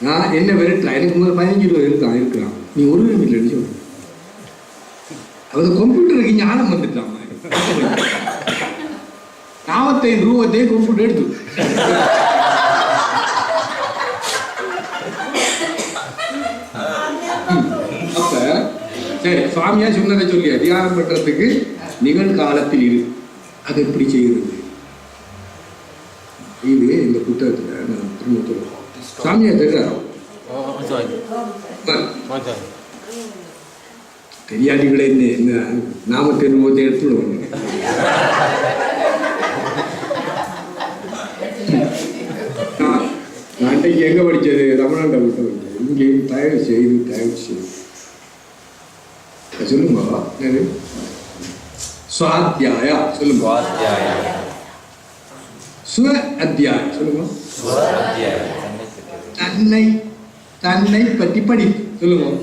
நான் என்ன விரட்டலாம் எனக்கு முதல்ல பதினஞ்சு ரூபா இருக்கான் இருக்கிறான் நீ ஒரு ரூபா இல்லைன்னு சொல்லு. அவன் கம்ப்யூட்டருக்கு ஞானம் வந்துட்டான். நாற்பத்தைந்து ரூபத்தையும் கம்ப்யூட்டர் எடுத்து அப்ப சரி சுவாமியா சொன்னதை சொல்லி. அதிகாரம் பண்றதுக்கு நிகழ்காலத்தில் இரு. அது எப்படி செய்கிறது இது இந்த புத்தகத்தில் நான் திரும்ப சொல்றேன் சாமியா தெரியா தெரியாட்டிகளே என்ன என்ன நாம தெரிஞ்சு எடுத்துடுவோம் நான் அன்றைக்கு எங்க படிச்சது ரமணாண்ட புத்தகம் படிச்சது இங்கே தயவு செய்து தயவு செய்து சொல்லுங்க என்னது சுவாத்தியாயா சொல்லுங்க சுவ அத்தியாயம் சொல்லுங்க தன்னை தன்னை பற்றி படி. சொல்லுவோம்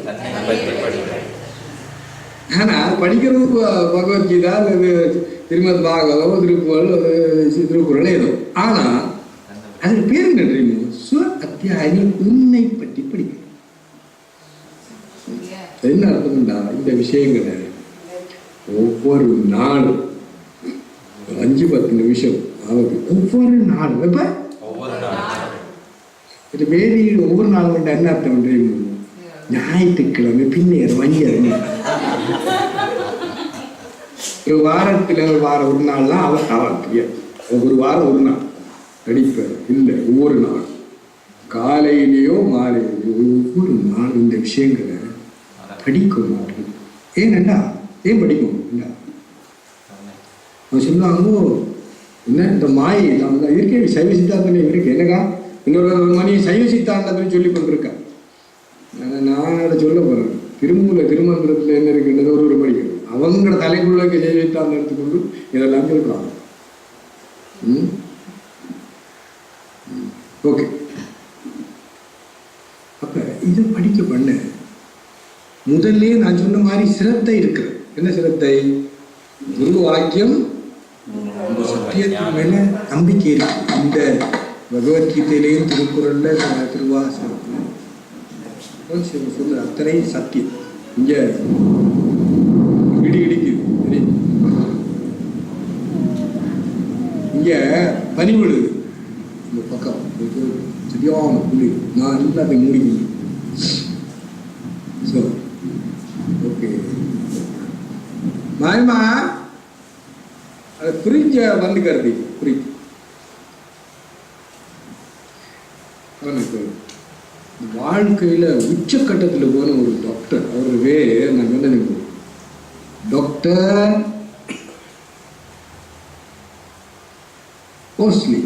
ஆனா படிக்கிறது பகவத்கீதா அல்லது திருமத் பாகவதம் திருக்குறள் திருக்குறள் ஏதோ. ஆனா அதுக்கு பேர் என்ன தெரியுமா? சுவ அத்தியாயி உன்னை பற்றி படிக்கணும் என்ன அர்த்தம்டா? இந்த விஷயங்களை. ஒவ்வொரு நாளும் ஒரு அஞ்சு பத்து நிமிஷம் ஆகுது ஒவ்வொரு நாளும். இப்ப இது வேதியில் ஒவ்வொரு நாளும் கொண்ட என்ன அர்த்தம் தெரியுமா ஞாயிற்றுக்கிழமை பின்னேறு வங்கியது ஒரு வாரத்தில் ஒரு வாரம் ஒரு நாள்லாம் அவர் அவன் ஒரு வாரம் ஒரு நாள். நடிப்பார். இல்லை ஒவ்வொரு நாள். காலையிலேயோ மாலையிலேயோ ஒவ்வொரு நாள் இந்த விஷயங்களை படிக்கணும் ஏனண்டா ஏன் படிக்கணும்? அவன் சொல்லுவாங்க என்ன? இந்த மாயை நான் தான் சைவ சித்தாந்தம் இருக்கு. என்னக்கா? இன்னொரு மணி சைவ சித்தாந்தம்னு சொல்லி கொண்டிருக்கேன் நான் அதை சொல்ல போறேன். திருமூல திருமந்திரத்துல என்ன இருக்குன்றது ஒரு ஒரு படிக்கணும் அவங்களோட தலைக்குள்ள சைவ சித்தாந்தம் எடுத்துக்கொண்டு இதெல்லாம் சொல்றாங்க. ம்? ஓகே. அப்ப இது படிக்க பண்ண. முதல்ல நான் சொன்ன மாதிரி சிரத்தை இருக்கு. என்ன சிரத்தை? குரு வாக்கியம். சத்தியத்தின் மேல நம்பிக்கை இருக்கு. இந்த பகவத்கீதையிலேயும் திருக்குறள்ல திருவாசகத்தில் சிவன் சொல்ற அத்தனை சத்தியம். இங்கே இடி இடிக்குது சரி? பனி விழுது இந்த பக்கம். சரியான புள்ளி. நான் எல்லாத்தையும் மூடிக்கணும் ஸோ ஓகே மாயமா அது புரிஞ்ச வந்துக்கிறது. புரிஞ்சு. ஃப்ரிட்ஜ் அவனுக்கு வாழ்க்கையில போன ஒரு டாக்டர் அவர் வே நான் என்ன டாக்டர் ஓஸ்லி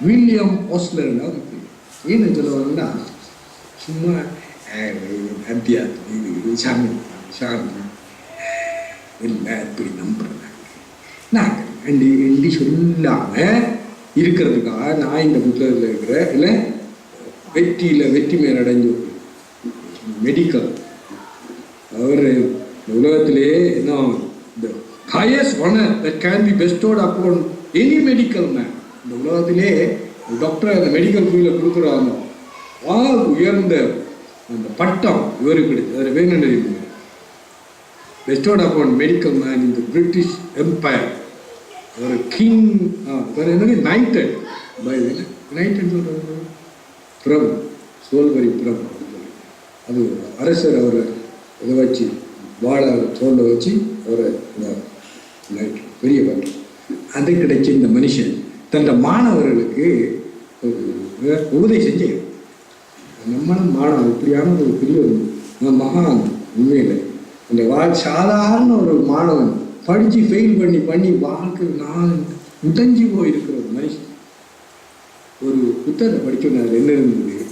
வில்லியம் ஓஸ்லர் ಏನು சொல்லுவாங்கன்னா சும்மா அத்தியாத்மம் இது சாமி சாமி. இல்லை இப்படி நம்புறாங்க நாங்கள் ரெண்டு ரெண்டு சொல்லாம இருக்கிறதுக்காக நான் இந்த புத்தகத்தில் இருக்கிற இல்லை வெற்றியில் வெற்றி மேல் அடைஞ்சு மெடிக்கல் அவர் இந்த உலகத்திலே என்ன இந்த highest honour that can be bestowed upon any medical man இந்த உலகத்திலே டாக்டர் அந்த மெடிக்கல் ஃபீல்டில் கொடுக்குறாங்க ஆ உயர்ந்த அந்த பட்டம் இவருக்கு கிடைச்சது அதில் வேணும் பெஸ்டோட் bestowed மெடிக்கல் மேன் இந்த பிரிட்டிஷ் எம்பையர் ஒரு கிங் வேறு என்னது? நைட்டட் பை நைட்டட் சொல்கிறது பிரபு. சோல்வரி பிரபு அது அரசர் அவரை இதை வச்சு வாழ தோலை வச்சு அவரை நைட் பெரிய பட்டம் அது கிடைச்ச இந்த மனுஷன் தன் மாணவர்களுக்கு ஒரு உபதேசம் செய்யும் நம்மளும் மாணவன் இப்படியான ஒரு பெரிய ஒரு மகான் உண்மையில். இந்த வா சாதாரண ஒரு மாணவன் படித்து ஃபெயில் பண்ணி பண்ணி வாழ்க்கை நான் உடைஞ்சு போயிருக்கிற ஒரு மனுஷன். ஒரு புத்தகத்தை படிக்கணும் அதில் என்ன இருந்தது?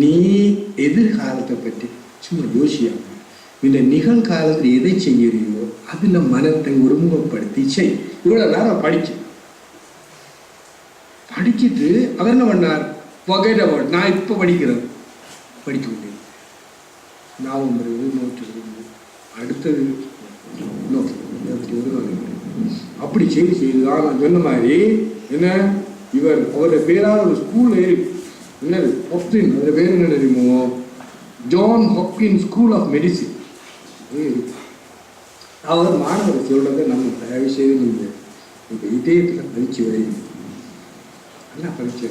நீ எதிர்காலத்தை பற்றி சும்மா யோசியாம இந்த நிகழ்காலத்தில் எதை செய்யறியோ அதில் மனத்தை ஒருமுகப்படுத்தி செய். இவ்வளோ நேரம் படிச்சு. படிச்சுட்டு அவர் என்ன பண்ணார்? புகையில நான் இப்போ படிக்கிறேன். படிக்க முடியும் நவம்பர் வருது நோட்டு அடுத்தது நோக்கி எனக்கு ஒரு அப்படி செய்து செய்துதான் நான் சொன்ன மாதிரி என்ன? இவர் அவருடைய பேரால் ஒரு ஸ்கூல் என்னது? ஹொப்கின் அதில் பேர் என்ன தெரியுமோ? John Hopkin school of medicine அவர் மாணவர் சொல்கிறத நம்ம தயவு செய்து நீங்கள் உங்கள் இதயத்தில் பதிச்சு வைங்க நல்லா படிச்சு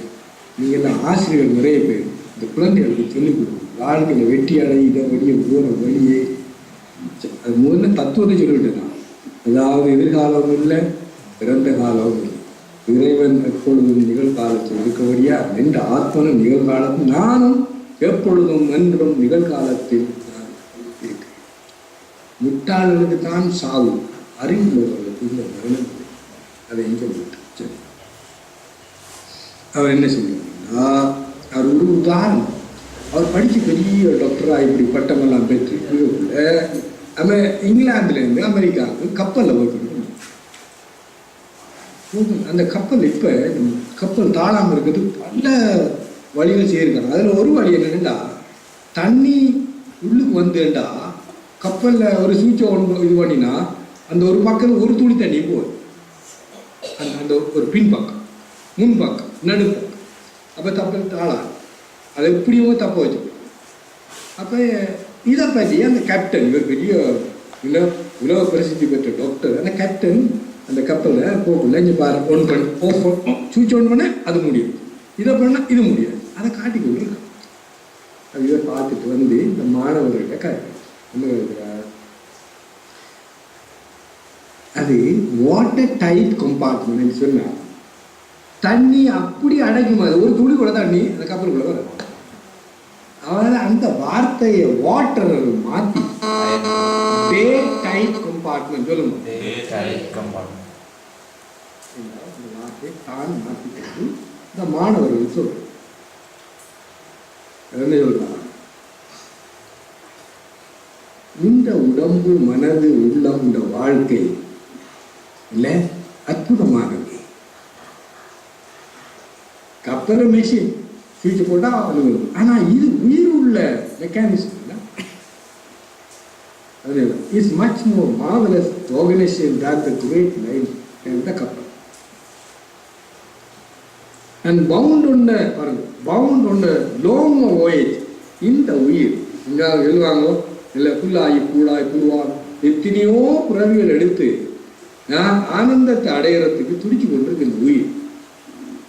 நீங்கள் எல்லாம் ஆசிரியர்கள் நிறைய பேர். இந்த குழந்தைகளுக்கு சொல்லிக் கொடுங்க வாழ்க்கையில் அடை இதை வழியை போகிற வழியே. அது முதல்ல தத்துவத்தை சொல்லிவிட்டு தான் அதாவது எதிர்காலம் இல்லை பிறந்த காலம் இல்லை. இறைவன் எப்பொழுதும் நிகழ்காலத்தில் இருக்கபடியா? என்ற ஆத்மனும் நிகழ்காலத்தில் நானும் எப்பொழுதும் என்றும் நிகழ்காலத்தில் நான் இருக்கிறேன். முட்டாளர்களுக்கு தான் சாவு. அறிவுள்ளவர்களுக்கு இந்த மரணம் அதை இங்கே விட்டு சரி அவர் என்ன செய்யணும்னா அவர் ஒரு உதாரணம். அவர் படித்து பெரிய டாக்டராக இப்படி பட்டமெல்லாம் பெற்று அமெ இங்கிலாந்துலேருந்து அமெரிக்காவுக்கு கப்பலில் ஒர்க் அந்த கப்பல் இப்போ கப்பல் தாழாமல் இருக்கிறது பல வழிகள் செய்யிருக்காங்க அதில் ஒரு வழி என்னென்னா தண்ணி உள்ளுக்கு வந்துட்டா கப்பலில் ஒரு சுவிட்சை ஒன் இது பண்ணினா அந்த ஒரு பக்கம் ஒரு துளி தண்ணி போகுது. அந்த அந்த ஒரு பின்பக்கம் முன்பக்கம் நடுப்பக்கம். நடு பக்கம் அப்போ தப்பல் தாளா அதை எப்படியோ தப்ப வச்சு அப்போ இதை பற்றி அந்த கேப்டன் இவர் பெரிய உலக உலக பிரசித்தி பெற்ற டாக்டர் அந்த கேப்டன் அந்த கப்பலில் போகல இங்கே பாரு ஒன் பண்ணி ஓஃப் சுவிச் ஆன் பண்ண அது முடியும். இதை பண்ணால் இது முடியாது. அதை காட்டி கொண்டிருக்கான். அது இதை பார்த்துட்டு வந்து இந்த மாணவர்கிட்ட காட்டு என்ன கேட்குறார் அது வாட்டர் டைட் கம்பார்ட்மெண்ட் சொன்னால் தண்ணி அப்படி அடைக்கும்? அது ஒரு துளி கூட தண்ணி அந்த கப்பலுக்குள்ள வரும் அவரால் அந்த வார்த்தையை வாட்டர் மாற்றி டே டைட் கம்பார்ட்மெண்ட் சொல்லுங்க. இந்த வார்த்தையை தான் மாற்றிக்கிட்டு இந்த மாணவர்கள் சொல்றேன் என்ன சொல்றாங்க இந்த உடம்பு மனது உள்ளம் இந்த வாழ்க்கை இல்லை அற்புதமானது. கப்பல மெஷின் சுவிட்ச் போட்டால் அலுவலகம் ஆனால் இது. உயிர் உள்ள மெக்கானிசம் இல்லை. Is much more marvelous organisation that the great life and the கப்பல் அண்ட் பவுண்ட் ஒன்ன பாருங்க பவுண்ட் ஒன்ன லோங் ஓயேஜ் இந்த உயிர் எங்காவது எழுவாங்களோ இல்லை புல்லாகி பூடாய் புழுவான் எத்தனையோ புறவிகள் எடுத்து நான் ஆனந்தத்தை அடையிறதுக்கு துடிச்சு கொண்டிருக்கு இந்த உயிர்.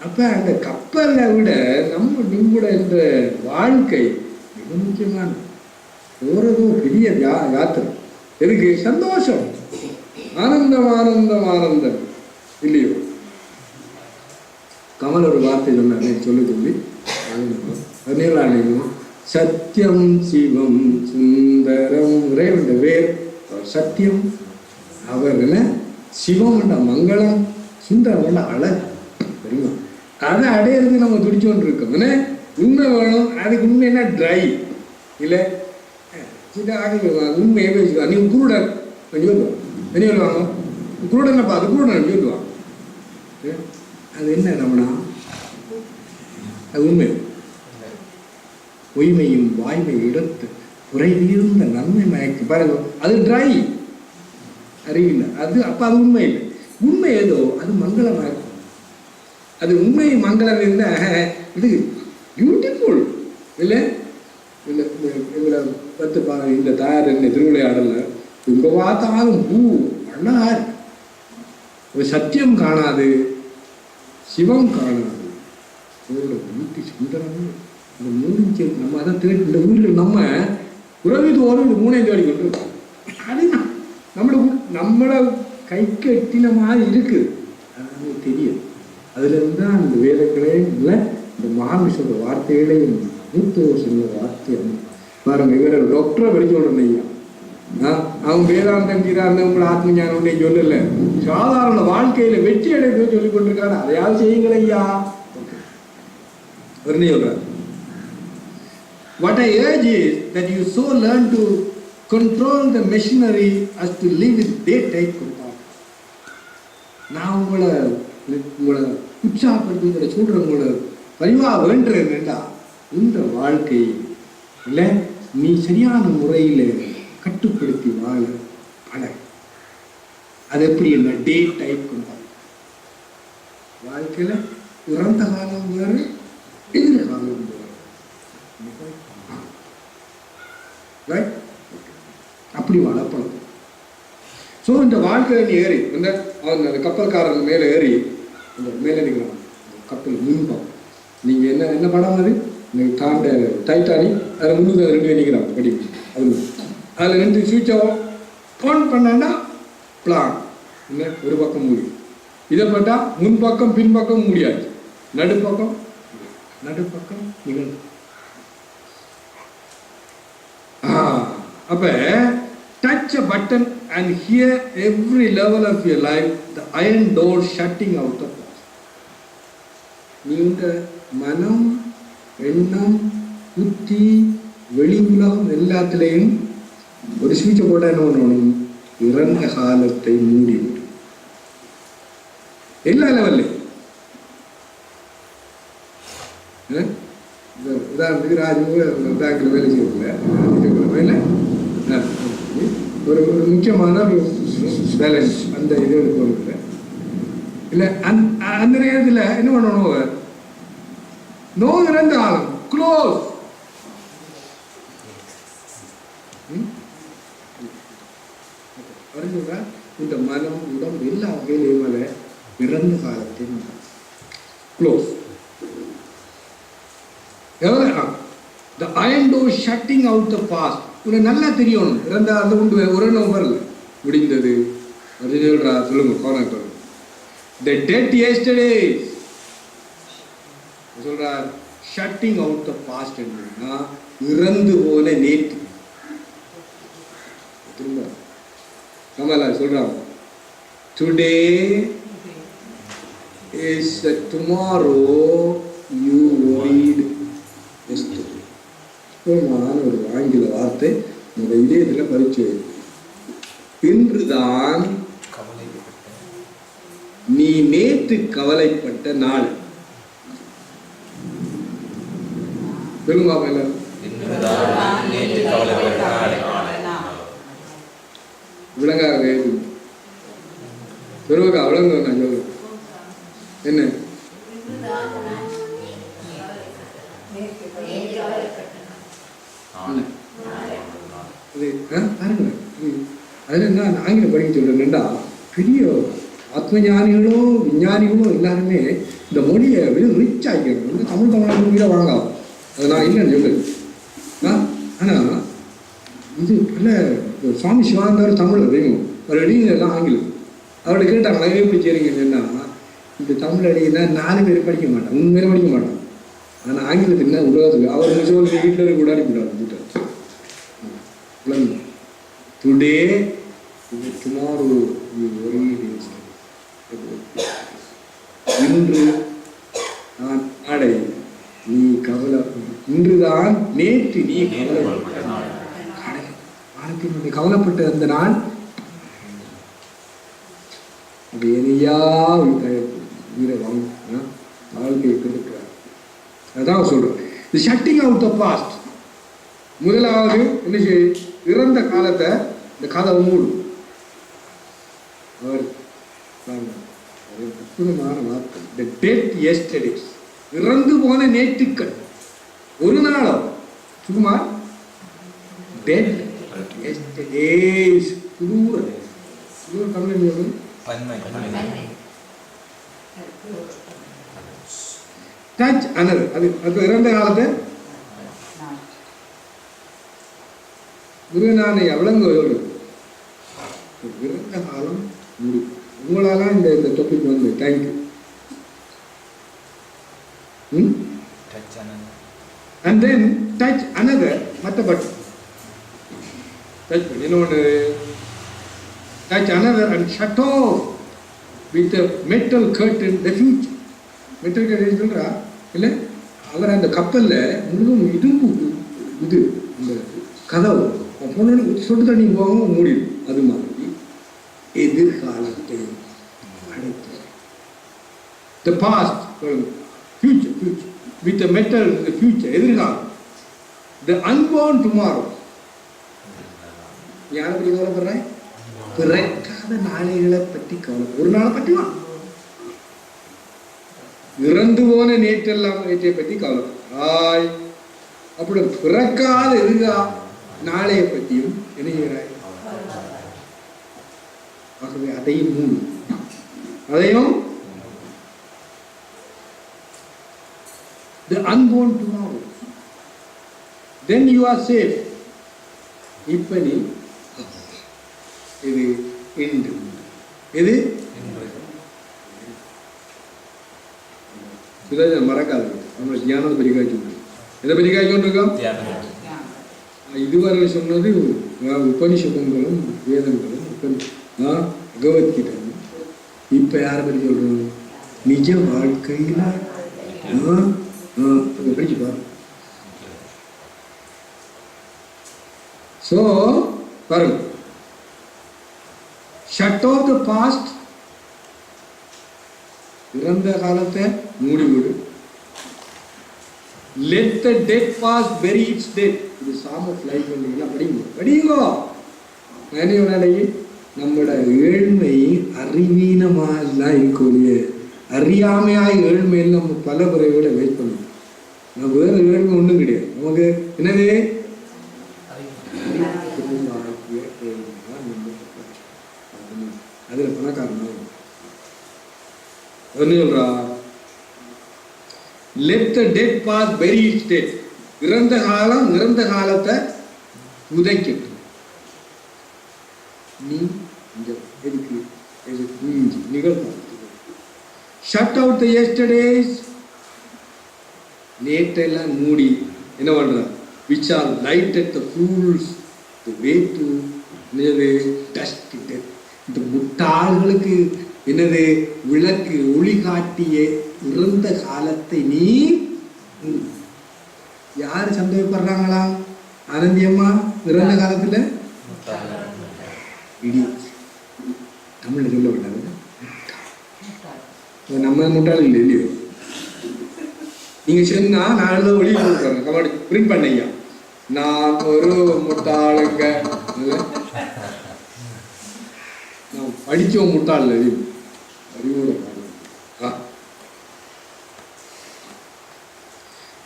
அப்போ அந்த கப்பலை விட நம்ம நம்முடைய இந்த வாழ்க்கை மிக முக்கியமான போகிறதும் பெரிய யா யாத்திரை. எதுக்கு? சந்தோஷம். ஆனந்தம் ஆனந்தம் ஆனந்தம். இல்லையோ? கமல் ஒரு வார்த்தை சொன்னார். சொல்லி சொல்லி பதினேழாம் சத்தியம் சிவம் சுந்தரம். இறைவன் வேர். சத்தியம். அவர் என்ன? சிவம் என்ற மங்களம். சுந்தரம் என்ற அழகு. அதை அடையிறது நம்ம துடிச்சு கொண்டு இருக்கோம் என்ன? உண்மை வேணும். அதுக்கு உண்மை என்ன? ட்ரை இல்லை? சரி ஆகி உண்மையை பேசுவா நீ குருடன். கொஞ்சம் சொல்லுவாங்க என்ன சொல்லுவாங்க? குருடனை அது குருடன் சொல்லுவாங்க. அது என்ன நம்மனா அது உண்மை. பொய்மையும் வாய்மை இடத்து குறைவிருந்த நன்மை மயக்கு பாருங்க. அது ட்ரை அறிவில்லை. அது அப்போ அது உண்மை இல்லை. உண்மை ஏதோ? அது மங்களமாக அது உண்மை மங்களம் இருந்தால் இது பியூட்டிஃபுல் இல்லை? இல்லை இதில் பத்து பா இந்த தாயார் என்ன திருவிளையாடல இங்கே பார்த்தாலும் பூ அண்ணார் ஒரு சத்தியம் காணாது சிவம் காணாது. இதோட வீட்டு சுந்தரம். இந்த மூணு நம்ம அதை தேடி இந்த ஊரில் நம்ம உறவி தோறும் இந்த மூணையும் தேடி கொண்டு இருக்கோம். அதுதான். நம்மளுக்கு நம்மளை கை கட்டின மாதிரி இருக்குது அது தெரியும் அதுல இருந்து தான் அந்த வேதங்களே இந்த மகான் வார்த்தைகளே வார்த்தைகளையும் சொன்ன வார்த்தை பாருங்க இவர டாக்டரை படிச்சு சொல்றேன் ஐயா. ஆ, அவன் வேதாந்தம் கீதாந்தம் உங்களை ஆத்ம ஞானம் சொல்லல. சாதாரண வாழ்க்கையில வெற்றி அடைந்து சொல்லி கொண்டிருக்காரு. அதையாவது செய்யுங்கள் ஐயா. அவர் சொல்றாரு? What I urge is that you so learn to control the machinery as to live with day-type compartment. நான் உங்களை உங்களை உற்சாகப்படுத்தி உங்களை சொல்கிற உங்களை பரிவாக வேண்டுறேன்டா இந்த வாழ்க்கையை இல்லை நீ சரியான முறையில் கட்டுப்படுத்தி வாழ பழ அது எப்படி என்ன டே டைப் கொண்டாங்க வாழ்க்கையில் இறந்த காலம் வேறு எதிர்காலம் வேறு. அப்படி வளர்ப்பலாம் ஸோ இந்த வாழ்க்கையில் நீ ஏறி இந்த அவன் அந்த கப்பல்காரன் மேலே ஏறி அந்த மேலே நிற்கலாம் கப்பல் முன்பம் நீங்கள் என்ன என்ன படம் அது? நீங்கள் தாண்ட டைட்டானி அதில் முன்னுக்கு ரெண்டு பேர் நிற்கிறான் படி அது அதில் ரெண்டு சுவிட்சை ஆன் பண்ணாண்டா பிளான் என்ன? ஒரு பக்கம் மூடி. இதை போட்டால் முன்பக்கம் பின்பக்கம் முடியாது. நடுப்பக்கம் நடுப்பக்கம் நிகழ்வு அப்ப touch a button and hear every level of your life the iron door shutting out of us. நீ மனம் எண்ணம் புத்தி வெளி உலகம் எல்லாத்திலையும் ஒரு சுவிட்சை போட என்ன பண்ணணும் இறந்த காலத்தை மூடிவிடும். எல்லா லெவல்லையும் உதாரணத்துக்கு ராஜ்முக பேங்க்கில் வேலை செய்யல வேலை ஒரு ஒரு முக்கியமான ஒரு பேலன்ஸ் அந்த இது எடுக்கணும் இல்லை அந் அந்த நேரத்தில் என்ன பண்ணணும் அவர் நோ இறந்த ஆழம் க்ளோஸ் அறிஞ்சுங்களா இந்த மனம் உடம்பு எல்லா வகையிலையும் மேலே இறந்த காலத்தை க்ளோஸ் எவ்வளோ the iron door shutting out the past உனக்கு நல்லா தெரியணும். இறந்த அந்த கொண்டு ஒரு நம்பர்ல முடிந்தது அப்படின்னு சொல்றா சொல்லுங்க கோனா த டெட் சொல்றார்? ஷட்டிங் அவுட் த பாஸ்ட் என்னன்னா இறந்து போன நேற்று. திரும்ப கமலா சொல்றாங்க. Today is tomorrow you void சுத்தமான ஒரு ஆங்கில வார்த்தை உங்க இதயத்தில் பரிச்சு இன்றுதான் நீ நேற்று கவலைப்பட்ட நாள். எல்லாரும். விளங்காக விளங்க நான் சொல்லு என்ன இது ஆ, பாருங்க இது அதில் என்ன நான் ஆங்கிலம் படிக்க சொல்கிறேன்டா பெரிய ஆத்மஞானிகளோ விஞ்ஞானிகளோ எல்லாருமே இந்த மொழியை வெறும் ரிச் ஆகிக்கணும் வந்து தமிழ் தமிழ் மொழியில வாங்காது அது நான் இல்லைன்னு சொல்லு ஆனால் இது பல சுவாமி சிவானந்தவர் தமிழ் தெரியும்? அவர் எழுதியதெல்லாம் ஆங்கிலம். அவர்கிட்ட கேட்டாங்க நான் எப்படி செய்றீங்கன்னு இந்த தமிழ் எழுதினா நாலு பேர் படிக்க மாட்டேன் உண்மையில படிக்க மாட்டான் ஆனால் ஆங்கிலத்துக்கு என்ன உலகத்துக்கு அவர் சொல்லி வீட்டில் இருக்க கூட டுடே டுமாரோ இன்று நான் நாளை நீ கவலை இன்றுதான் நேற்று நீ கவலைப்பட்ட கவலைப்பட்ட அந்த நாள். அது எதையா வீர வாங்க வாழ்க்கையை கெடுக்கிறார். அதான் சொல்றேன். இது ஷட்டிங் அவுட் த பாஸ்ட் முதலாவது என்ன செய்ய இறந்த காலத்தை இந்த கதை மூடும். ஒரு அற்புதமான வார்த்தை. த டெட் எஸ்டடிஸ் இறந்து போன நேற்றுக்கள் ஒரு நாளோ. சும்மா டெட் எஸ்டடேஸ் புதூர புதூர தமிழ் பன்மை. டச் அனது அது அது இறந்த காலத்தை? முருகனானை எவ்வளவு இறந்த காலம் முடி உங்களால இந்த இந்த டாபிக் வந்து தேங்க்யூ ம் touch and then touch another மற்ற பட்டன் டச் பண்ணி. இன்னொன்று and shut off with a metal curtain the future metal curtain சொல்றா? இல்லை? அவர் அந்த கப்பல்ல முழுதும் இரும்பு இது இந்த கதவு போனோட சொட்டு தண்ணி போகாம மூடிடும் அது மாதிரி. எதிர்காலத்தை அழைத்து the past future future. With metal metal in எதிர்காலம். த unborn tomorrow. நீ யாரை பற்றி கவலைப்படுற பிறக்காத நாளைகளை பற்றி கவலை ஒரு நாளை பற்றி வா. இறந்து போன நேற்றெல்லாம் நேற்றை பற்றி கவலை ஹாய் அப்படி பிறக்காத எதிர்கா நாளையை பற்றியும் என்ன செய்கிறாய் ஆகவே அதையும் மூணு. அதையும் the unborn tomorrow. Then you are safe இப்ப நீ இது இன்று. இது சுரேஜ மறக்காது நம்ம ஞானம் பற்றி காய்ச்சி எதை பற்றி காய்ச்சோண்டிருக்கோம் இதுவரை சொன்னது உபனிஷதங்களும் வேதங்களும் உபனி ஆஹ், பகவத்கீதையும் இப்போ யாரை பற்றி சொல்கிறோம் நிஜ வாழ்க்கையில் படிச்சு பாரு ஸோ பாருங்க ஷட் ஆஃப் த பாஸ்ட் இறந்த காலத்தை மூடிவிடு let the dead past bury its dead இது சாம் ஆஃப் லைஃப் எல்லாம் படிங்க படிங்கோ நினைவு நம்மளோட ஏழ்மை அறிவீனமாலாம் இருக்கக்கூடிய அறியாமையாக ஏழ்மையில் நம்ம பல பிறவிகளை வெயிட் பண்ணணும். நம்ம வேறு ஏழ்மை ஒன்றும் கிடையாது. நமக்கு என்னது? அதில் பணக்காரன் என்ன சொல்றா? Let the dead past bury its dead இறந்த காலம் இறந்த காலத்தை உதைக்கிட்டு நீ இந்த எதுக்கு இது ஷட் அவுட் த எஸ்டர்டேஸ் நேற்றெல்லாம் மூடி என்ன பண்ற which are lighted the fools the way to என்னது டஸ்ட் இந்த முட்டாள்களுக்கு என்னது? விளக்கு ஒளி காட்டிய இறந்த காலத்தை நீ யார் யாரு சந்தேகப்படுறாங்களா? அனந்தியம்மா இறந்த காலத்துல? இடி. தமிழ்ல சொல்ல விடாது நம்ம முட்டாள் இல்லை இல்லையோ? நீங்க சொன்னா நான் எழுத ஒளி கொடுக்குறேன் கமாடி பிரிண்ட் பண்ணையா? நான் ஒரு முட்டாளுங்க? நான் படிச்ச முட்டாள் அறிவு. அறிவோட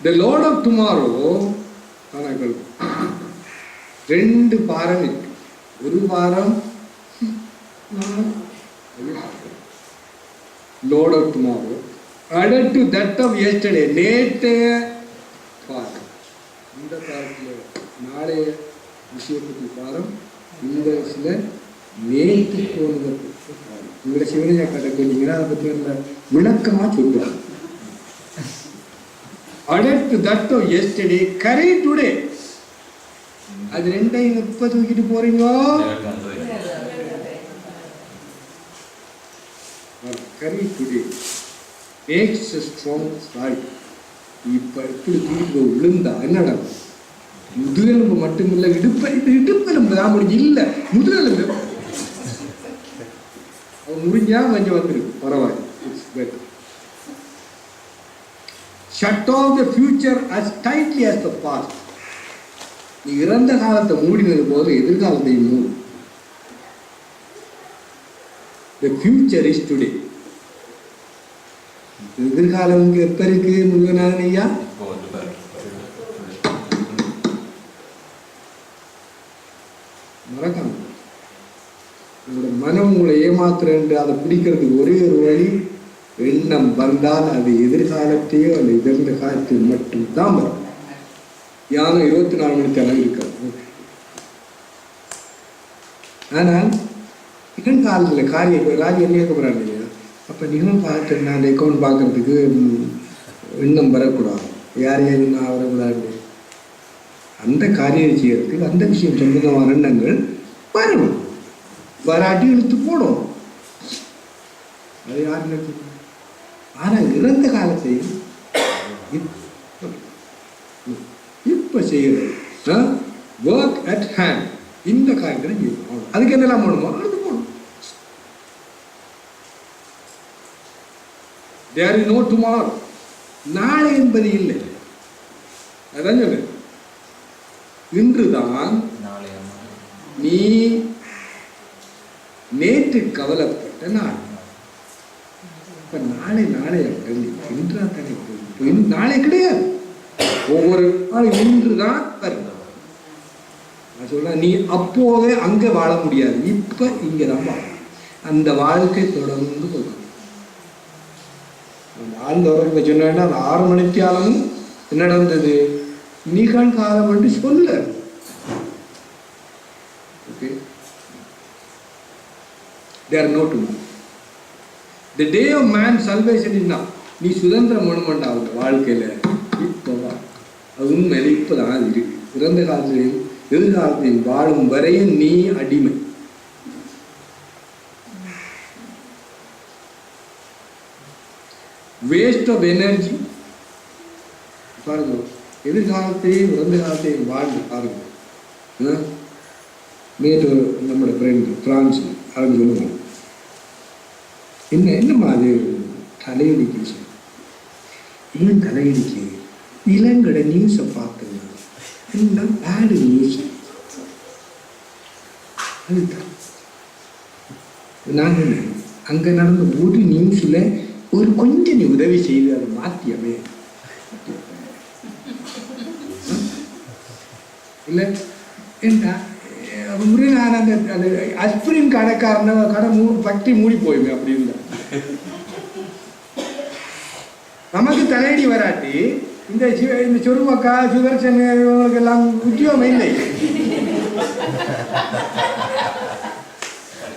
த லார்ட் ஆஃப் டுமாரோ ரெண்டு பாரம் இருக்கு. ஒரு வாரம் load out tomorrow added to that of yesterday நேற்றைய பாரம் இந்த காலத்தில் நாளைய விஷயத்துக்கு பாரம் இந்த சில நேற்று போனதற்கு பற்றி பாரம் உங்களை சிவனையா கதை கொஞ்சீங்கன்னா அதை பற்றி நல்ல விளக்கமாக சொல்லுவாங்க added to that of yesterday carry today அது ரெண்டையும் எப்போ தூக்கிட்டு போறீங்க? Carry today makes a strong start இப்போ எப்படி தூக்கி விழுந்தா என்னடா முதுகெலும்பு மட்டுமில்ல இடுப்பு இது இடுப்பெலும்பு தான் முடிஞ்சு. இல்லை முதுகெலும்பு அவன் முடிஞ்சா கொஞ்சம் வந்துருக்கு பரவாயில்ல it's better shut off the future as tightly as the past நீ இறந்த காலத்தை மூடினது போல எதிர்காலத்தையும் மூடு. த ஃபியூச்சர் இஸ் டுடே எதிர்காலம் இங்க எப்ப இருக்கு முருகநாதன் ஐயா? மறக்காம உங்களோட மனம் உங்களை ஏமாத்துறேன் அதை பிடிக்கிறதுக்கு ஒரே ஒரு வழி எண்ணம் வந்தால் அது எதிர்காலத்தையோ அல்ல இறந்த காலத்தில் மட்டும்தான் வரும். யாரும் இருபத்தி நாலு மணி தியானம் இருக்காது. ஆனால் நிகழ்காலத்தில் காரியம் ராஜ்யம் கேட்க போகிறாங்க இல்லையா? அப்போ நிகழ்காலத்தில் நான் அக்கௌண்ட் பார்க்கறதுக்கு எண்ணம் வரக்கூடாது. யார் யாரும் நான் வரக்கூடாது அந்த காரியம் செய்யறதுக்கு அந்த விஷயம் சம்பந்தமான எண்ணங்கள் வரணும். வராட்டி இழுத்து போடும். அது யார் ஆனால் இறந்த காலத்தை செய்யறது ஒர்க் அட் ஹேண்ட் இந்த காரியத்தை செய்யணும். அதுக்கு என்னெல்லாம் பண்ணுமோ அது போகணும் தேர் இஸ் நோ டுமாரோ நாளை என்பது இல்லை. அதான் சொல்லு இன்றுதான் நீ நேற்று கவலைப்பட்ட நாள். இப்ப நாளை நாளை இன்றா தானே நாளை கிடையாது. ஒவ்வொரு நாள் இன்று தான் வரும் நான் சொல்றேன் நீ அப்போவே அங்கே வாழ முடியாது. இப்போ இங்க தான் வாழ. அந்த வாழ்க்கை தொடர்ந்து போகும் அந்த ஆழ்ந்தவர்கள் சொன்னேன்னா அந்த ஆறு மணித்தியாலும் என்ன நடந்தது? நிகழ்காலம் என்று சொல்ல. Okay there no to the day of man salvation இன்னா நீ சுதந்திரம் வேணுமெண்டா அவங்க வாழ்க்கையில அது உண்மையில இப்போதான் அது இருக்கு இறந்த காலத்திலையும் எதிர்காலத்திலையும் வாழும் வரையும் நீ அடிமை. வேஸ்ட் ஆஃப் எனர்ஜி பாருங்க எதிர்காலத்தையும் இறந்த காலத்தையும் வாழ்ந்து பாருங்க ஆ? நேற்று நம்மளோட ஃப்ரெண்டு பிரான்ஸ் அவங்க சொல்லுவாங்க. என்ன என்னம்மா அது? தலையடிக்கு விஷயம் ஏன் தலையடிக்கு இளங்கட நியூஸை பார்த்தேன் எல்லாம் பேடு நியூஸ் அதுதான். நான் அங்கே நடந்த ஒரு நியூஸில் ஒரு கொஞ்சம் நீ உதவி செய்து அதை மாற்றியமே இல்லை ஏண்டா? முறை நான் அந்த அது அஸ்பிரின் கடைக்காரன கடை மூ பட்டி மூடி போயுமே அப்படி இல்லை நமக்கு தலையடி வராட்டி இந்த சிவ இந்த சொருமக்கா சுதர்சன் இவங்களுக்கு எல்லாம் உத்தியோகம் இல்லை.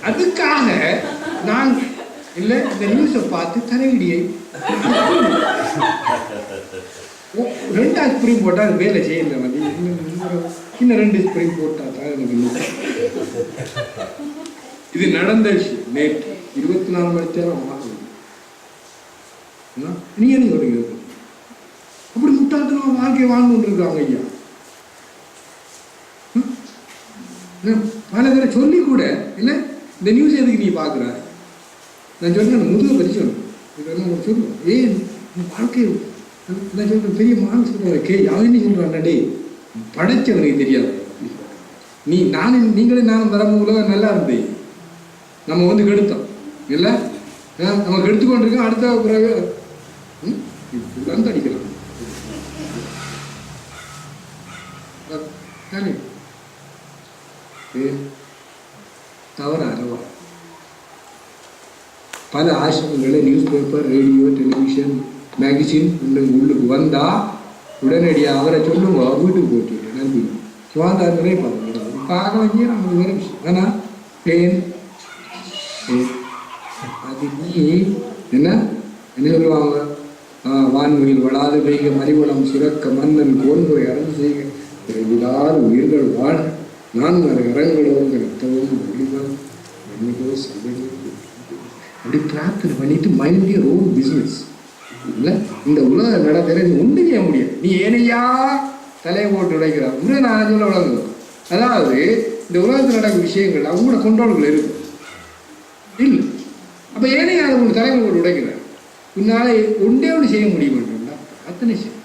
அதுக்காக நான் இல்லை இந்த நியூஸை பார்த்து தலையிடியை ஓ- ரெண்டு ஸ்ப்ரிங் போட்டால் அது வேலை செய்யல மாதிரி இன்னும் இன்னும் ரெண்டு ஸ்ப்ரிங் போட்டால் தான் எனக்கு இது நடந்த விஷயம். நேற்று இருபத்தி நாலு மணி நேரம் ஆகும் என்ன? நீ என்ன சொல்லுங்க அப்படி முட்டாள்தனமாக வாழ்க்கையை வாழ்ந்து கொண்டிருக்காங்க ஐயா. ம்? பல பேரை சொல்லி கூட இல்லை? இந்த நியூஸ் எதுக்கு நீ பார்க்குற? நான் சொன்னேன் முதுக பற்றி சொன்னேன் இது என்ன உங்களுக்கு ஏன்? உன் வாழ்க்கை நான் சொல்கிறேன் பெரிய மான் சொல்கிறேன் கே. அவன் என்ன சொல்கிறான் டேய் படைச்சவனுக்கு தெரியாது. நீ நானும் நீங்களே நானும் வரம்பு உலகம் நல்லா இருந்தே. நம்ம வந்து கெடுத்தோம். இல்லை? நம்ம கெடுத்து கொண்டிருக்கோம் அடுத்த பிறகு. ம், இப்படிதான் தடிக்கலாம் தானே ஏ தவறு அறவா பல ஆசிரமங்களில் news paper radio television magazine உங்களுக்கு உள்ளுக்கு வந்தால் உடனடியாக அவரை சொல்லுங்க வீட்டுக்கு போட்டு நன்றி சுகாதாரத்திலே பார்க்க பார்க்க வச்சு நமக்கு வேறு விஷயம் ஆனால் ஏன் ஏன்? அது நீ என்ன என்ன சொல்லுவாங்க ஆ, வளாது பெய்க மறிவளம் சுரக்க மன்னன் கோன்முறை அரசு செய்க விடாது உயிர்கள் வாழ நான் வர இரங்களோங்க ரத்தவும் ஒளிவம் என்னைக்கோ சபையில் அப்படி பிரார்த்தனை பண்ணிட்டு மைண்ட் யூர் ஓன் பிஸ்னஸ் இல்லை? இந்த உலக நடக்கிற நீ ஒன்று செய்ய முடியாது. நீ ஏனையா தலையை போட்டு உடைக்கிறான் இன்னும் நான் சொல்ல வளர்ந்து அதாவது இந்த உலகத்தில் நடக்கும் விஷயங்கள் அவங்களோட கொண்டோடுகள் இருக்கும். இல்லை. அப்போ ஏனையா அதை தலைமை போட்டு உடைக்கிறார் உன்னால் ஒன்றே ஒன்று செய்ய முடியுமாட்டா அத்தனை செய்யும்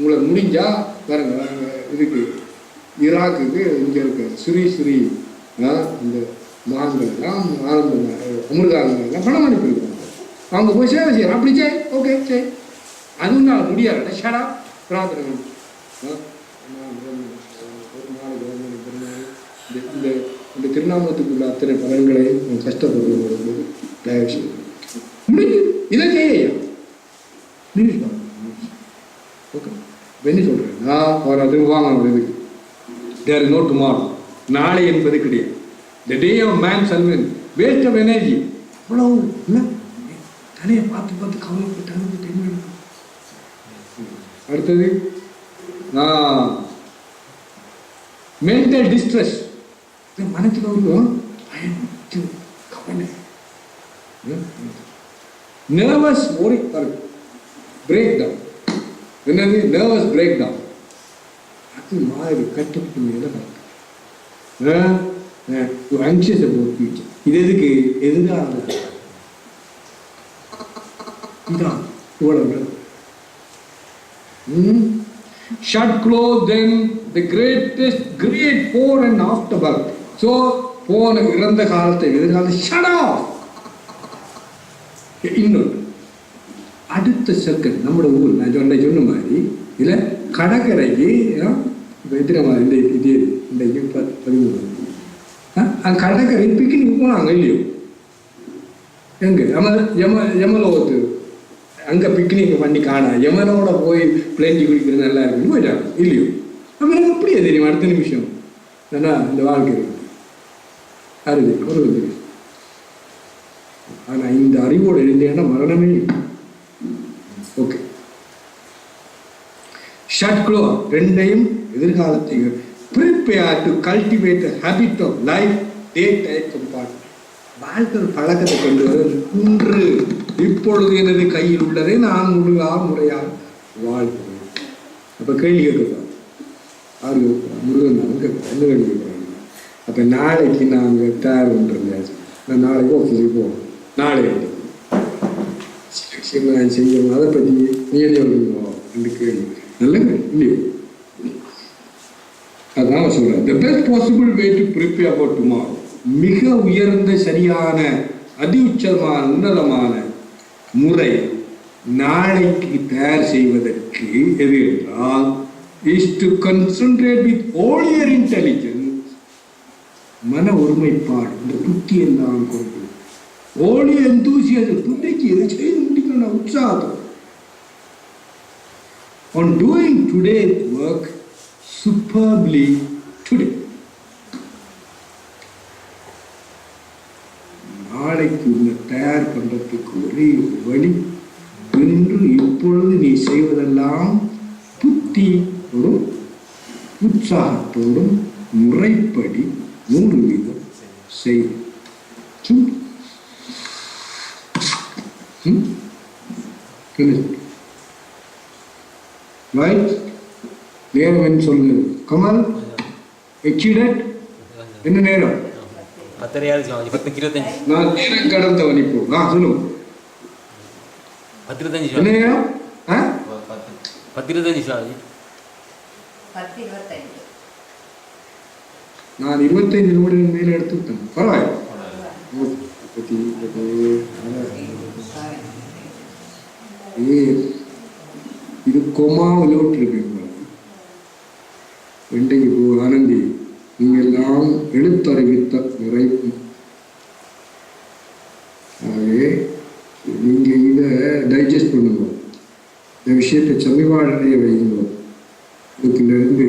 உங்களை முடிஞ்சால் பாருங்க பாருங்க, இதுக்கு ஈராக்குக்கு இங்கே இருக்க ஸ்ரீ ஸ்ரீ இந்த மாங்கள் ஆனந்த அமிர்தாங்கள்லாம் பணம் அனுப்பியிருக்காங்க. அவங்க போய் சேவை செய்யலாம் அப்படி சே ஓகே சே அதுவும் உன்னால் முடியாது ஷடா பிரார்த்தனை இந்த இந்த இந்த திருநாமத்துக்குள்ள அத்தனை பலன்களை கஷ்டப்பட்டு வரும்போது தயவு செய்யும் முடிஞ்சு. இதை செய்ய நியூஸ் ஓகே. என்ன சொல்கிறேன் நான் ஒரு அது வாங்க இதுக்கு தேர் நோ டுமாரோ நாளை என்பது கிடையாது. The day of man salvation waste of energy அவ்வளவு என்ன? தலையை பார்த்து பார்த்து கவலைப்பட்டாங்க என்ன அடுத்தது மென்டல் டிஸ்ட்ரெஸ் மனத்தில் அச்சம், கவலை. நர்வஸ் ஒரு பிரேக் டவுன் என்னது? நர்வஸ் பிரேக் டவுன் அது மாதிரி கட்டுப்பட்டு மேலே நடக்கும் அன்சியஸ் அபவுட் ஃபியூச்சர் இது எதுக்கு? எதிர்காலம் இதான். இவ்வளவு shut then the greatest great fore and after birth so போன இறந்த காலத்தை எதிர்காலத்தை ஷட் ஆஃப் இன்னொன்று அடுத்த செகண்ட் நம்மளோட ஊர் நான் சொன்ன சொன்ன மாதிரி இதில் கடற்கரைக்கு இப்போ எத்தனை மா- இந்த இது இந்த பத்து பதிமூணு. அந்த கடற்கரை பிக்னிக் போனாங்க இல்லையோ? எங்க? யம யம யமலோகத்து. அங்கே பிக்னிக் பண்ணி காணா. யமனோட போய் பிளேஞ்சி குடிக்கிறது நல்லா இருக்குன்னு போயிட்டாங்க இல்லையோ? அப்போ எனக்கு அப்படியே தெரியும் அடுத்த நிமிஷம். ஏன்னா இந்த வாழ்க்கை இருக்கு. அருது ஒரு தெரியும் ஆனால் இந்த அறிவோடு இருந்தேன்னா மரணமே ஓகே ஷட் க்ளோ ரெண்டையும் எதிர்காலத்தை prepare to cultivate habit of life day tight compartment வாழ்க்கை பழக்கத்தை கொண்டு வர இன்று இப்பொழுது எனது கையில் உள்ளதை நான் முழுகா முறையாக வாழ்கிறேன். அப்போ கேள்வி கேட்கலாம் ஆறு கேட்கலாம் முருகன் தான் கேட்கலாம் என்ன கேள்வி கேட்குறாங்க அப்போ நாளைக்கு நாங்கள் தயார் பண்ணுறது நான் நாளைக்கு ஆஃபீஸுக்கு போவோம் நாளை செய்யணும். அதை பற்றி நீ என்ன என்று கேள்வி நல்ல இல்லையோ? அதான் சொல்றேன். The best possible way to prepare for tomorrow. மிக உயர்ந்த சரியான அதி உச்சமான உன்னதமான முறை நாளைக்கு தயார் செய்வதற்கு எது என்றால் is to concentrate with holier intelligence மன ஒருமைப்பாடு இந்த புத்தி எல்லாம் கொண்டு. ஓலி enthusiasm புத்திக்கு எது செய்யும் முடிக்கணும் உற்சாகம் on doing today's work superbly today. நாளைக்கு உன்னை தயார் பண்றதுக்கு ஒரே ஒரு வழி என்று இப்பொழுது நீ செய்வதெல்லாம் புத்தியோடும் உற்சாகத்தோடும் முறைப்படி மூன்று வீதம் செய் Hmm? ம்? Finish. Right? நேரம் என்ன சொல்லுங்க கமல் எக்ஸிடட் என்ன நேரம் நான் நேரம் கடந்தவன் இப்போ பத்து இருபத்தஞ்சு என்ன நேரம்? நான் இருபத்தைந்து நிமிடம் மேல எடுத்து விட்டேன் பரவாயில்ல ஓகே. இது கொமாவில் இருக்கு வெண்டைக்கு போ ஆனந்தி நீங்கள் எல்லாம் எழுத்தறிவித்த முறை ஆகவே நீங்கள் இதை டைஜஸ்ட் பண்ணுங்க. இந்த விஷயத்தை சமிவாடனைய வைங்க. இதுக்குள்ள இருந்து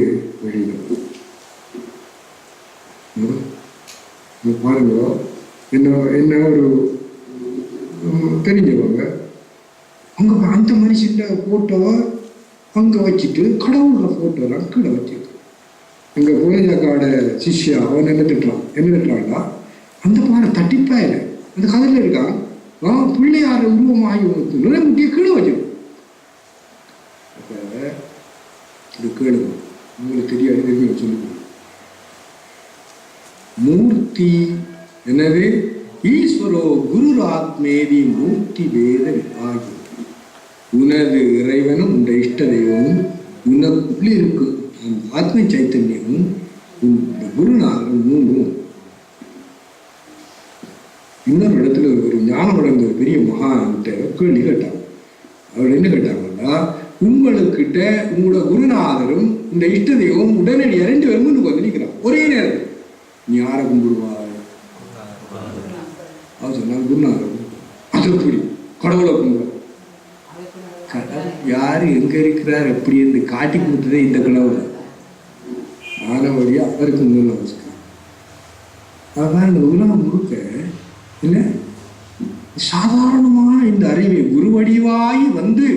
பாருங்களோ என்ன என்ன ஒரு தெரிஞ்சவங்க அங்கே அந்த மனுஷன் ஃபோட்டோவை அங்கே வச்சுட்டு கடவுளோட ஃபோட்டோலாம் கீழே வச்சிருக்கு. எங்கள் பூஜாக்காட சிஷ்யா அவன் என்ன திட்டுறான்? என்ன திட்டுறான்டா அந்த பாறை இல்லை அந்த கதையில இருக்கான் அவன் பிள்ளையார் உருவமாகி உனக்கு நிலமுட்டிய கீழே வச்சிருக்கோம் இது கேளுங்க. உங்களுக்கு தெரியாது தெரிஞ்சு சொல்லுங்க மூர்த்தி எனவே ஈஸ்வரோ குருராத்மேதி மூர்த்தி வேத விபாகி உனது இறைவனும் உன் இஷ்ட தெய்வமும் உனக்குள்ளே இருக்கும் உன் ஆத்ம சைத்தன்யமும் உன் இந்த குருநாதரும் மூணும் இன்னொரு இடத்துல ஒரு ஞானம் அடைந்த ஒரு பெரிய மகான்கிட்ட கேள்வி கேட்டாங்க அவர் என்ன கேட்டாங்கன்னா உங்களுக்கிட்ட உங்களோட குருநாதரும் இந்த இஷ்ட தெய்வம் உடனடியாக ரெண்டு பேரும் வந்து நிற்கிறான் ஒரே நேரத்தில். நீ யாரை கும்பிடுவாய்? அவர் சொன்னாங்க குருநாதர் அது எப்படி கடவுளை கும்பிடுவார் கடவுள் யாரு எங்க இருக்கிறார் எப்படி என்று காட்டி கொடுத்ததே இந்த கடவுள் ஆனபடியா அவருக்கு முதல் நமஸ்காரம் அதான் இந்த உலகம் முழுக்க இல்லை சாதாரணமான இந்த அறிவை குருவடிவாய் வந்து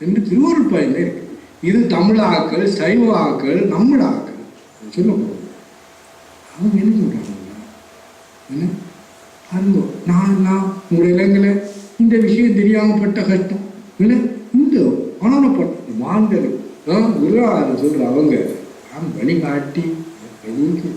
என்று திருவருட்பாயில் இருக்கு? இது தமிழாக்கள் சைவ ஆக்கள் நம்மள சொல்ல அவங்க என்ன சொல்றாங்க? என்ன? அன்போ நான் நான் உங்களுடைய இலங்கையில் இந்த விஷயம் தெரியாமல் பட்ட கஷ்டம். இல்லை இந்த ஆனப்பட்ட மாந்தர் குருவார சொல்கிற அவங்க. நான் வழிகாட்டி வெளியே